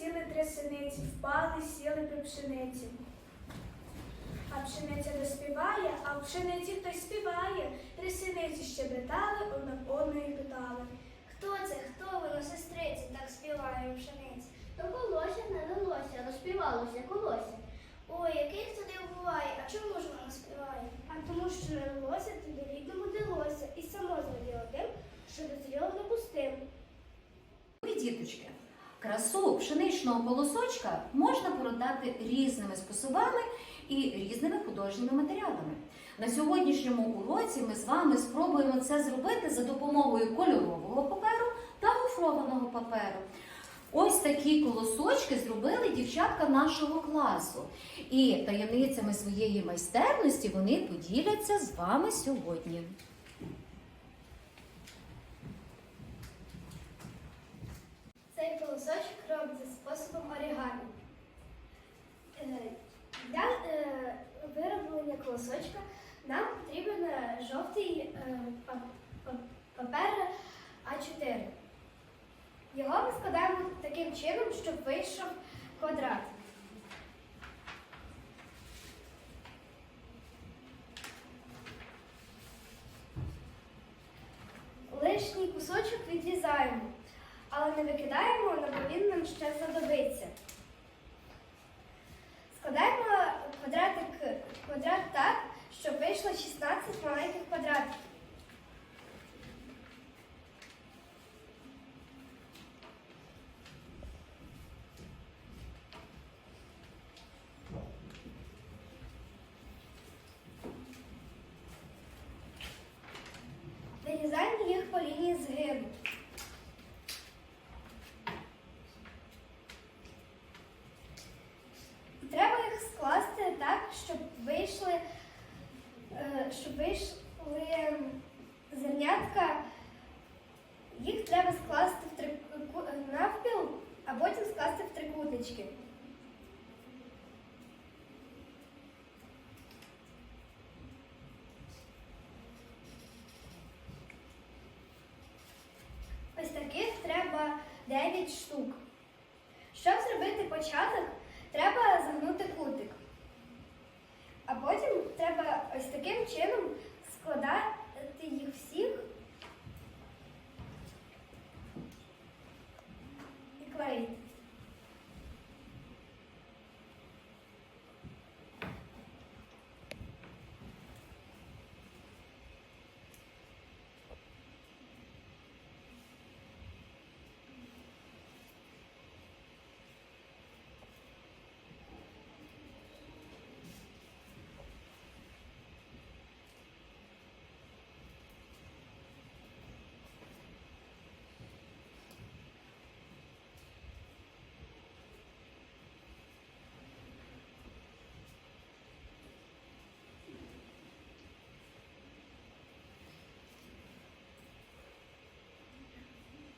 сіли три синиці, впали, сіли при пшениці. А пшениця доспіває, а в пшениці хтось співає. Три синиці щебетали, одна одної питали. Хто це? Хто воно, сестриці, так співає у пшениці? То колося не лилося, розпівалося колося. Ой, який хто див буває, а чому ж воно співає? А тому, що не лилося, тобі рідному дилося, і само зраділо тим, що дозріло не пустим. Любі діточки, красу пшеничного колосочка можна породати різними способами і різними художніми матеріалами. На сьогоднішньому уроці ми з вами спробуємо це зробити за допомогою кольорового паперу та гофрованого паперу. Ось такі колосочки зробили дівчатка нашого класу. І таємницями своєї майстерності вони поділяться з вами сьогодні. Цей колосочок робиться способом орігамі. Е, Для е, вироблення колосочка нам потрібен е, жовтий па- па- папер А4. Його ми складаємо таким чином, щоб вийшов квадрат. Не викидаємо, бо він нам ще знадобиться. Складаємо квадратик, квадрат так, щоб вийшло 16 маленьких квадратів. Вирізаємо їх по лінії згину. І Треба їх скласти так, щоб вийшли, е, щоб вийшли зернятка. Їх треба скласти в три, навпіл, а потім скласти в трикутнички. Ось таких треба 9 штук. Щоб зробити початок, треба загнути кутик. А потім треба ось таким чином складати їх всіх і клеїти.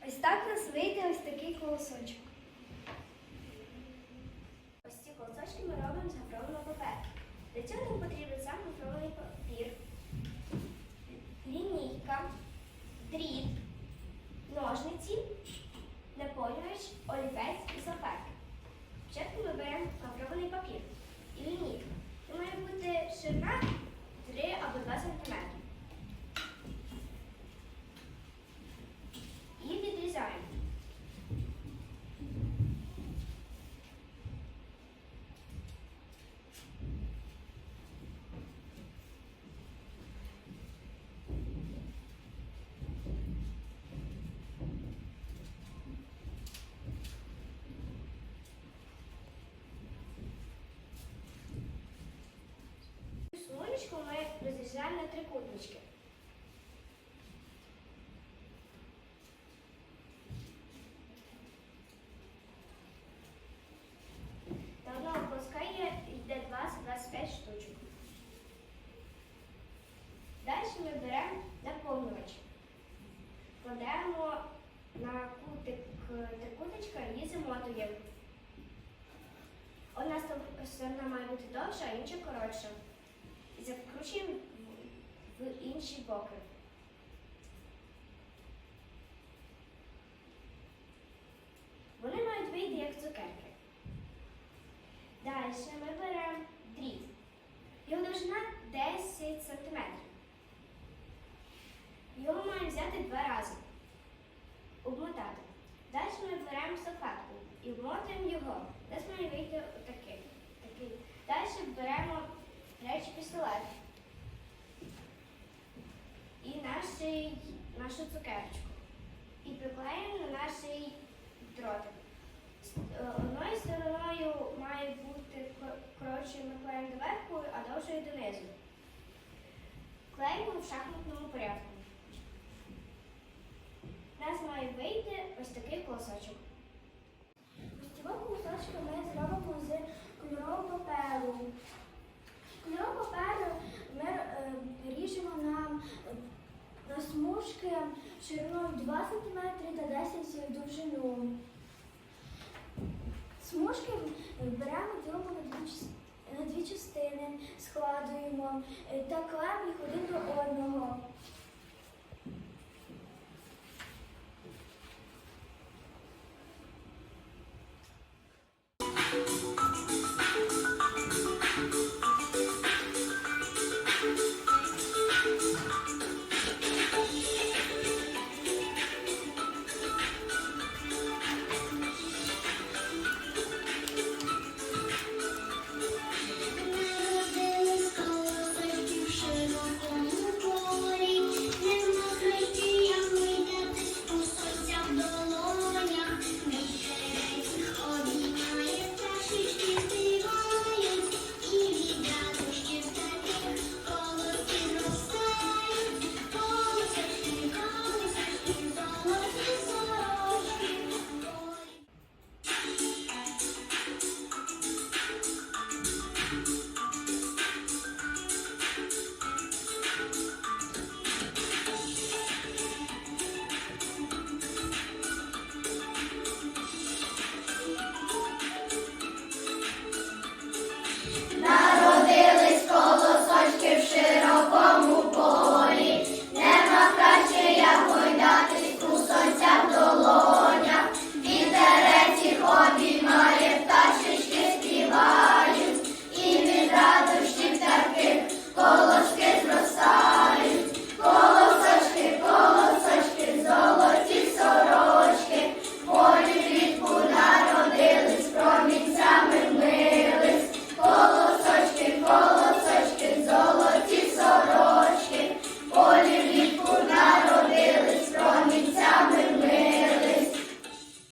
Ось так у нас вийде ось такий колосочок. Ось ці колосочки ми робимо з гофрованого паперу. Для цього нам потрібен сам гофрований папір, лінійка, дріб, ножниці, наповнювач, олівець і салфетки. Спочатку ми беремо гофрований папір і лінійку. Це має бути ширина 3 або 2 см. І відрізаємо. Смолечку на трикутнички. Одного колоска йде 20-25 штучок. Далі ми беремо наповнювач. Кладемо на кутик трикутничка і замотуємо. Одна сторона має бути довша, а інша коротша. І закручуємо в- в інші боки. Вони мають вийти як цукерки. Далі ми беремо дріт. Його довжина 10 см. Його маємо взяти два рази. Обмотати. Далі ми беремо салфетку і вмотуємо його. Десь має вийти отакий. Далі беремо речі пістолет і нашу цукерочку. І приклеїмо на наш дротик. Е, Одною стороною має бути кор- коротше ми клеїмо доверху, а довшою донизу. Клеїмо в шахматному порядку. У нас має вийти ось такий колосочок. Гостєвого кусочка ми зробимо з кольорового паперу. Кольорового паперу ми е, ріжемо на, на смужки шириною 2 см та 10 см довжину. Смужки беремо, ділимо на дві, на дві частини, складуємо е, та клеїмо їх один до одного.